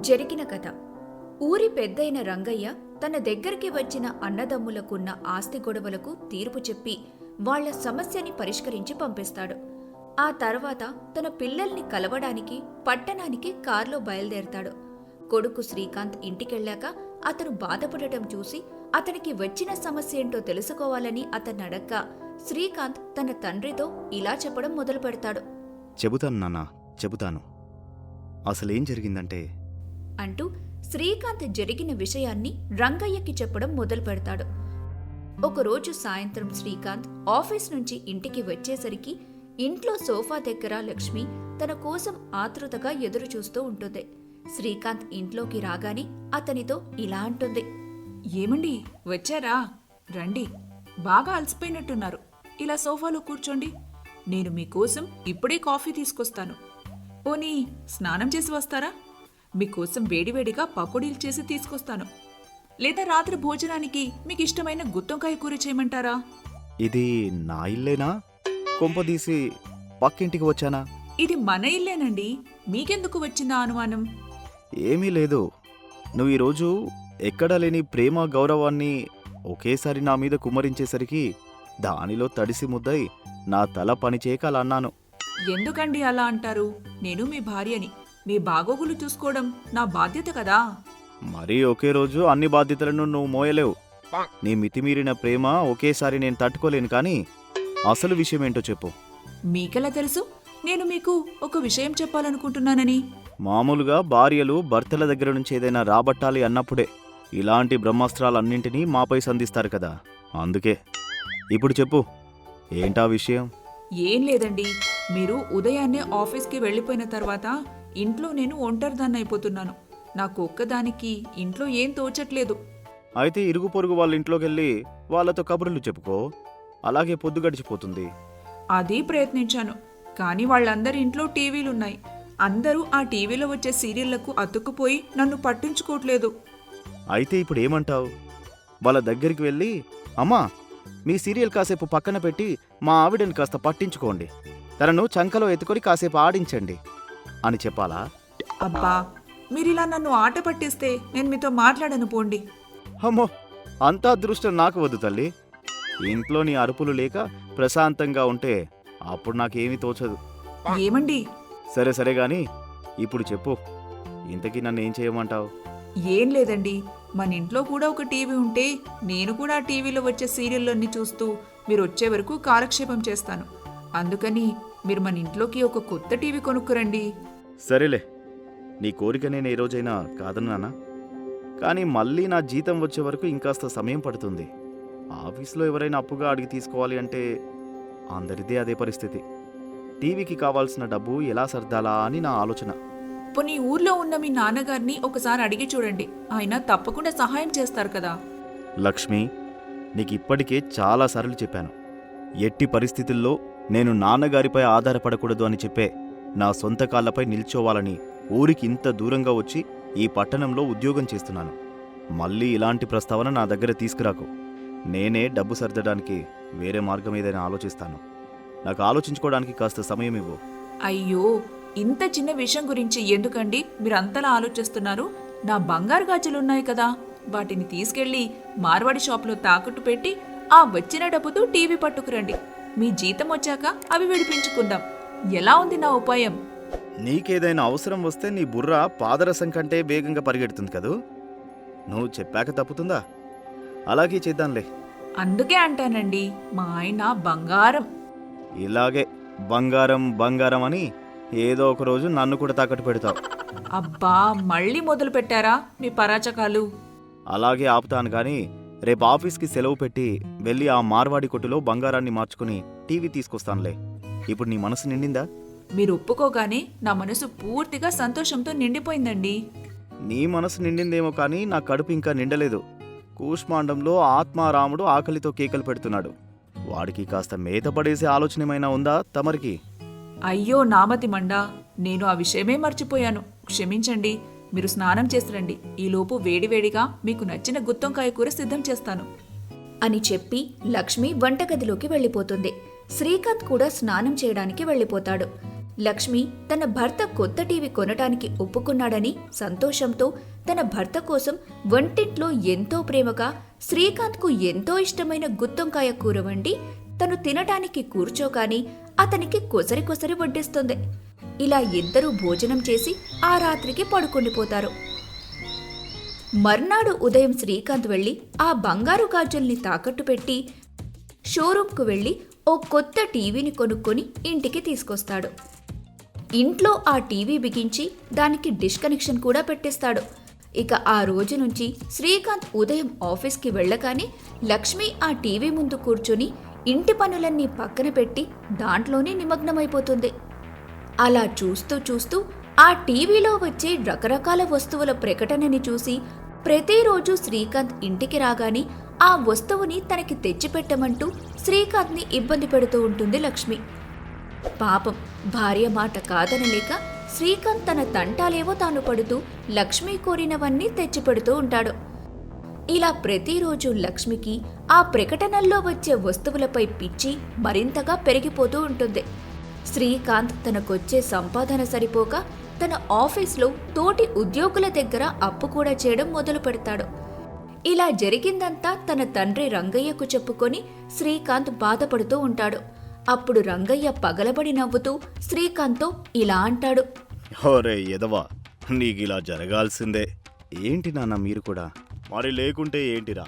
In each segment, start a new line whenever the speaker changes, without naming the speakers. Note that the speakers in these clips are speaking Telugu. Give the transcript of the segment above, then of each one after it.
జరిగిన కథ. ఊరి పెద్దయిన రంగయ్య తన దగ్గరికి వచ్చిన అన్నదమ్ములకున్న ఆస్తి గొడవలకు తీర్పు చెప్పి వాళ్ళ సమస్యని పరిష్కరించి పంపిస్తాడు. ఆ తర్వాత తన పిల్లల్ని కలవడానికి పట్టణానికి కారులో బయలుదేరతాడు. కొడుకు శ్రీకాంత్ ఇంటికెళ్ళాక అతను బాధపడటం చూసి అతనికి వచ్చిన సమస్య ఏంటో తెలుసుకోవాలని అతను అడగ్గా శ్రీకాంత్ తన తండ్రితో ఇలా చెప్పడం మొదలు పెడతాడు
చెబుతాను నాన్న చెబుతాను. అసలేం జరిగిందంటే
అంటూ శ్రీకాంత్ జరిగిన విషయాన్ని రంగయ్యకి చెప్పడం మొదలు పెడతాడు ఒకరోజు సాయంత్రం శ్రీకాంత్ ఆఫీస్ నుంచి ఇంటికి వచ్చేసరికి ఇంట్లో సోఫా దగ్గర లక్ష్మి తన కోసం ఆతృతగా ఎదురు చూస్తూ ఉంటుంది. శ్రీకాంత్ ఇంట్లోకి రాగానే అతనితో ఇలా అంటుంది.
ఏమండి వచ్చారా? రండి. బాగా అలసిపోయినట్టున్నారు. ఇలా సోఫాలో కూర్చోండి. నేను మీకోసం ఇప్పుడే కాఫీ తీసుకొస్తాను. పోనీ స్నానం చేసి వస్తారా? మీకోసం వేడివేడిగా పకోడీలు చేసి తీసుకొస్తాను. లేదా రాత్రి భోజనానికి మీకు ఇష్టమైన గుత్తొంకాయ కూర చేయమంటారా?
ఇది నా ఇల్లేనా? కొంపదీసి పక్కింటికి వచ్చానా?
ఇది మన ఇల్లేనండి. మీకెందుకు వచ్చిందా అనుమానం?
ఏమీ లేదు. నువ్వు ఈరోజు ఎక్కడా లేని ప్రేమ గౌరవాన్ని ఒకేసారి నా మీద కుమ్మరించేసరికి దానిలో తడిసి ముద్దై నా తల పనిచేయక అలా అన్నాను.
ఎందుకండి అలా అంటారు? నేను మీ భార్యని. మీ బాగోగులు చూసుకోవడం నా బాధ్యత కదా?
మరీ ఒకే రోజు అన్ని బాధ్యతలను నువ్వు మోయలేవు. నీ మితిమీరిన ప్రేమ ఒకేసారి నేను తట్టుకోలేను కానీ అసలు విషయం ఏంటో చెప్పు.
మీకెలా తెలుసు? నేను మీకు ఒక విషయం చెప్పాలనుకుంటున్నానని.
మామూలుగా భార్యలు భర్తల దగ్గర నుంచి ఏదైనా రాబట్టాలి అన్నప్పుడే ఇలాంటి బ్రహ్మాస్త్రాలన్నింటినీ మాపై సంధిస్తారు కదా. అందుకే ఇప్పుడు చెప్పు ఏంటా విషయం?
ఏం లేదండి. మీరు ఉదయాన్నే ఆఫీస్కి వెళ్ళిపోయిన తర్వాత ఇంట్లో నేను ఒంటరిదాన్ని అయిపోతున్నాను. నాకు ఒక్కదానికి ఇంట్లో ఏం తోచట్లేదు.
అయితే ఇరుగు పొరుగు వాళ్ళ ఇంట్లోకి వెళ్ళి వాళ్ళతో కబుర్లు చెప్పుకో. అలాగే పొద్దు గడిచిపోతుంది.
అది ప్రయత్నించాను. కానీ వాళ్ళందరి ఇంట్లో టీవీలున్నాయి. అందరూ ఆ టీవీలో వచ్చే సీరియళ్ళకు అతుక్కుపోయి నన్ను పట్టించుకోవట్లేదు.
అయితే ఇప్పుడు ఏమంటావు వాళ్ళ దగ్గరికి వెళ్ళి అమ్మా మీ సీరియల్ కాసేపు పక్కన పెట్టి మా ఆవిడని కాస్త పట్టించుకోండి. తనను చంకలో ఎత్తుకొని కాసేపు ఆడించండి. అని చెప్పాలా?
అబ్బా మీరిలా నన్ను ఆట పట్టిస్తే నేను మీతో మాట్లాడను పోండి.
అమ్మో అంత అదృష్టం నాకు వద్దు తల్లి. ఇంట్లో నీ అరుపులు లేక ప్రశాంతంగా ఉంటే అప్పుడు నాకేమీ తోచదు.
ఏమండి?
సరే సరే గాని ఇప్పుడు చెప్పు. ఇంతకీ నన్ను ఏం చేయమంటావు?
ఏం లేదండి. మన ఇంట్లో కూడా ఒక టీవీ ఉంటే నేను కూడా టీవీలో వచ్చే సీరియల్లన్నీ చూస్తూ మీరు వచ్చే వరకు కాలక్షేపం చేస్తాను. అందుకని మీరు మన ఇంట్లోకి ఒక కొత్త టీవీ కొనుక్కురండి.
సరేలే నీ కోరిక నేను ఏ రోజైనా కాదన్నానా కానీ మళ్ళీ నా జీతం వచ్చే వరకు ఇంకాస్త సమయం పడుతుంది. ఆఫీస్లో ఎవరైనా అప్పుగా అడిగి తీసుకోవాలి అంటే అందరిదే అదే పరిస్థితి. టీవీకి కావాల్సిన డబ్బు ఎలా సర్దాలా అని నా ఆలోచన.
పోనీ ఊర్లో ఉన్న మీ నాన్నగారిని ఒకసారి అడిగి చూడండి. ఆయన తప్పకుండా సహాయం చేస్తారు కదా.
లక్ష్మి నీకు ఇప్పటికే చాలాసార్లు చెప్పాను. ఎట్టి పరిస్థితుల్లో నేను నాన్నగారిపై ఆధారపడకూడదు అని చెప్పే నా సొంత కాళ్ళపై నిల్చోవాలని ఊరికి ఇంత దూరంగా వచ్చి ఈ పట్టణంలో ఉద్యోగం చేస్తున్నాను. మళ్ళీ ఇలాంటి ప్రస్తావన నా దగ్గర తీసుకురాకు. నేనే డబ్బు సర్దడానికి వేరే మార్గం ఏదైనా ఆలోచిస్తాను. నాకు ఆలోచించుకోవడానికి కాస్త సమయం ఇవ్వు.
అయ్యో ఇంత చిన్న విషయం గురించి ఎందుకండి మీరు అంతలా ఆలోచిస్తున్నారు? నా బంగారు గాజులున్నాయి కదా. వాటిని తీసుకెళ్ళి మార్వాడి షాప్లో తాకట్టు పెట్టి ఆ వచ్చిన డబ్బుతో టీవీ పట్టుకురండి. మీ జీతం వచ్చాక అవి విడిపించుకుందాం. ఎలా ఉంది నా ఉపాయం?
నీకేదైనా అవసరం వస్తే నీ బుర్ర పాదరసం కంటే వేగంగా పరిగెడుతుంది కదూ? నువ్వు చెప్పాక తప్పుతుందా? అలాగే చేద్దాంలే.
అందుకే అంటానండి మా ఆయన బంగారం.
ఇలాగే బంగారం బంగారం అని ఏదో ఒక రోజు నన్ను కూడా తాకట్టు పెడతావు.
అబ్బా మళ్ళీ మొదలు పెట్టారా మీ పరాచకాలు?
అలాగే ఆపుతాను కానీ రేపు ఆఫీస్కి సెలవు పెట్టి వెళ్ళి ఆ మార్వాడి కొట్టులో బంగారాన్ని మార్చుకుని టీవీ తీసుకొస్తానులే. ఇప్పుడు నీ మనసు నిండిందా?
మీరు ఒప్పుకోగానే నా మనసు పూర్తిగా సంతోషంతో నిండిపోయిందండి.
నీ మనసు నిండిందేమో కానీ నా కడుపు ఇంకా నిండలేదు. కూష్మాండంలో ఆత్మారాముడు ఆకలితో కేకలు పెడుతున్నాడు. వాడికి కాస్త మేత పడేసే ఆలోచన ఏమైనా ఉందా తమరికి?
అయ్యో నామతి మండా నేను ఆ విషయమే మర్చిపోయాను. క్షమించండి మీరు స్నానం చేసిరండి. ఈలోపు వేడివేడిగా మీకు నచ్చిన గుత్తొంకాయ కూర సిద్ధం చేస్తాను.
అని చెప్పి లక్ష్మి వంటగదిలోకి వెళ్ళిపోతుంది. శ్రీకాంత్ కూడా స్నానం చేయడానికి వెళ్ళిపోతాడు.
లక్ష్మి తన భర్త కొత్త టీవీ కొనటానికి ఒప్పుకున్నాడని సంతోషంతో తన భర్త కోసం వంటింట్లో ఎంతో ప్రేమగా శ్రీకాంత్కు ఎంతో ఇష్టమైన గుత్తొంకాయ కూర వండి తను తినటానికి కూర్చోగాని అతనికి కొసరి కొసరి వడ్డిస్తుంది. ఇలా ఇద్దరూ భోజనం చేసి ఆ రాత్రికి పడుకుండిపోతారు. మర్నాడు ఉదయం శ్రీకాంత్ వెళ్ళి ఆ బంగారు గాజుల్ని తాకట్టు పెట్టి షోరూంకు వెళ్ళి ఓ కొత్త టీవీని కొనుక్కొని ఇంటికి తీసుకొస్తాడు. ఇంట్లో ఆ టీవీ బిగించి దానికి డిష్ కనెక్షన్ కూడా పెట్టేస్తాడు. ఇక ఆ రోజు నుంచి శ్రీకాంత్ ఉదయం ఆఫీస్కి వెళ్ళగానే లక్ష్మి ఆ టీవీ ముందు కూర్చొని ఇంటి పనులన్నీ పక్కన పెట్టి దాంట్లోనే నిమగ్నమైపోతుంది. అలా చూస్తూ చూస్తూ ఆ టీవీలో వచ్చే రకరకాల వస్తువుల ప్రకటనని చూసి ప్రతిరోజు శ్రీకాంత్ ఇంటికి రాగానే ఆ వస్తువుని తనకి తెచ్చిపెట్టమంటూ శ్రీకాంత్ని ఇబ్బంది పెడుతూ ఉంటుంది లక్ష్మి. పాపం భార్య మాట కాదనలేక శ్రీకాంత్ తన తంటాలేవో తాను పడుతూ లక్ష్మి కోరినవన్నీ తెచ్చిపెడుతూ ఉంటాడు. ఇలా ప్రతిరోజు లక్ష్మికి ఆ ప్రకటనల్లో వచ్చే వస్తువులపై పిచ్చి మరింతగా పెరిగిపోతూ ఉంటుంది. శ్రీకాంత్ తనకొచ్చే సంపాదన సరిపోక తన ఆఫీస్లో తోటి ఉద్యోగుల దగ్గర అప్పు కూడా చేయడం మొదలు పెడతాడు ఇలా జరిగిందంతా తన తండ్రి రంగయ్యకు చెప్పుకొని శ్రీకాంత్ బాధపడుతూ ఉంటాడు. అప్పుడు రంగయ్య పగలబడి నవ్వుతూ శ్రీకాంత్తో ఇలా అంటాడు.
ఓరే ఎదవా నీకిలా జరగాల్సిందే. ఏంటి నాన్న మీరు కూడా? మరి లేకుంటే ఏంటిరా?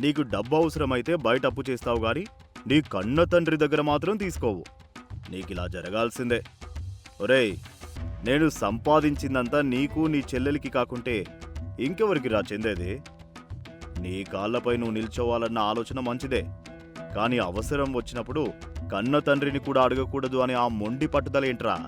నీకు డబ్బు అవసరమైతే బయట అప్పు చేస్తావు గాని నీ కన్న తండ్రి దగ్గర మాత్రం తీసుకోవు. నీకిలా జరగాల్సిందే. ఒరేయ్ నేను సంపాదించిందంతా నీకు నీ చెల్లెలికి కాకుంటే ఇంకెవరికి రా చెందేది? నీ కాళ్ళపై నువ్వు నిల్చోవాలన్న ఆలోచన మంచిదే. కానీ అవసరం వచ్చినప్పుడు కన్న తండ్రిని కూడా అడగకూడదు అని ఆ మొండి పట్టుదల ఏంట్రా?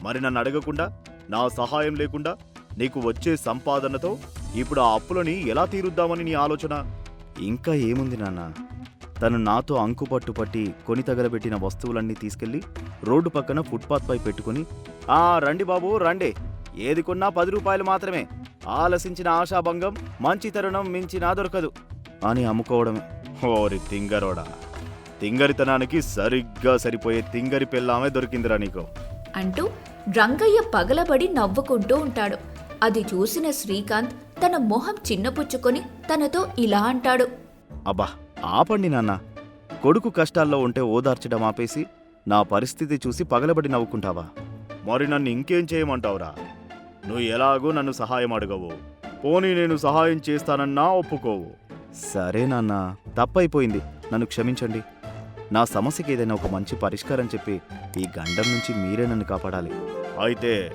మరి నన్ను అడగకుండా నా సహాయం లేకుండా నీకు వచ్చే సంపాదనతో ఇప్పుడు ఆ అప్పులని ఎలా తీరుద్దామని నీ ఆలోచన? ఇంకా ఏముంది నాన్న? తను నాతో అంకుపట్టు పట్టి కొని తగలబెట్టిన వస్తువులన్నీ తీసుకెళ్ళి రోడ్డు పక్కన ఫుట్పాత్పై పెట్టుకుని ఆ రండి బాబు రండి. ఏది కొన్నా పది రూపాయలు మాత్రమే. ఆలసించిన ఆశాభంగం మంచి తరుణం మించినా దొరకదు అని అమ్ముకోవడమే. ఓరి తింగరోడా తింగరితనానికి సరిగ్గా సరిపోయే తింగరి పెళ్ళామే దొరికిందిరా నీకు.
అంటూ రంగయ్య పగలబడి నవ్వుకుంటూ ఉంటాడు. అది చూసిన శ్రీకాంత్ తన మొహం చిన్నపుచ్చుకొని తనతో ఇలా అంటాడు.
అబ్బా ఆపండి నాన్న. కొడుకు కష్టాల్లో ఉంటే ఓదార్చడం ఆపేసి నా పరిస్థితి చూసి పగలబడి నవ్వుకుంటావా? మరి నన్ను ఇంకేం చేయమంటావురా? నువ్వు ఎలాగో నన్ను సహాయం అడగవు. పోనీ నేను సహాయం చేస్తానన్నా ఒప్పుకోవు. సరే నాన్న తప్పైపోయింది. నన్ను క్షమించండి. నా సమస్యకి ఏదైనా ఒక మంచి పరిష్కారం చెప్పి ఈ గండం నుంచి మీరే నన్ను కాపాడాలి. అయితే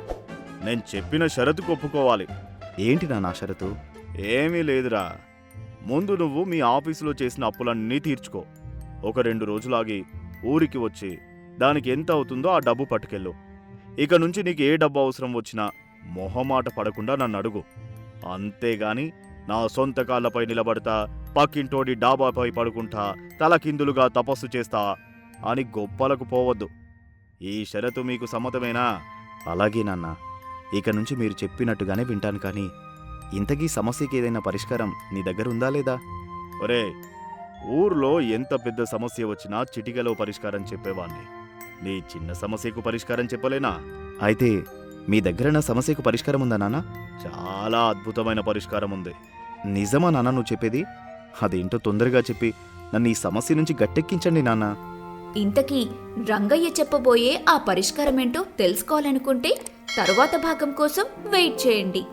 నేను చెప్పిన షరతుకు ఒప్పుకోవాలి. ఏంటి నా నా షరతు? ఏమీ లేదురా. ముందు నువ్వు మీ ఆఫీసులో చేసిన అప్పులన్నీ తీర్చుకో. ఒక రెండు రోజులాగి ఊరికి వచ్చి దానికి ఎంత అవుతుందో ఆ డబ్బు పట్టుకెళ్ళు. ఇక నుంచి నీకు ఏ డబ్బు అవసరం వచ్చినా మొహమాట పడకుండా నన్ను అడుగు అంతేగాని నా సొంత కాళ్ళపై నిలబడతా పక్కింటోడి డాబాపై పడుకుంటా తలకిందులుగా తపస్సు చేస్తా అని గొప్పలకు పోవద్దు. ఈ షరతు మీకు సమ్మతమేనా? అలాగే నాన్న. ఇక నుంచి మీరు చెప్పినట్టుగానే వింటాను కానీ ఇంతకీ సమస్యకి ఏదైనా పరిష్కారం నీ దగ్గర ఉందా లేదా? ఒరే ఊర్లో ఎంత పెద్ద సమస్య వచ్చినా చిటికలో పరిష్కారం చెప్పేవాణ్ణి. నీ చిన్న సమస్యకు పరిష్కారం చెప్పలేనా? అయితే మీ దగ్గర నా సమస్యకు పరిష్కారం ఉందా నాన్న? చాలా అద్భుతమైన పరిష్కారం ఉంది నిజమా నాన్న నువ్వు చెప్పేది? అదేంటో తొందరగా చెప్పి నన్ను ఈ సమస్య నుంచి గట్టెక్కించండి నాన్న.
ఇంతకీ రంగయ్య చెప్పబోయే ఆ పరిష్కారమేంటో తెలుసుకోవాలనుకుంటే తరువాత భాగం కోసం వెయిట్ చేయండి.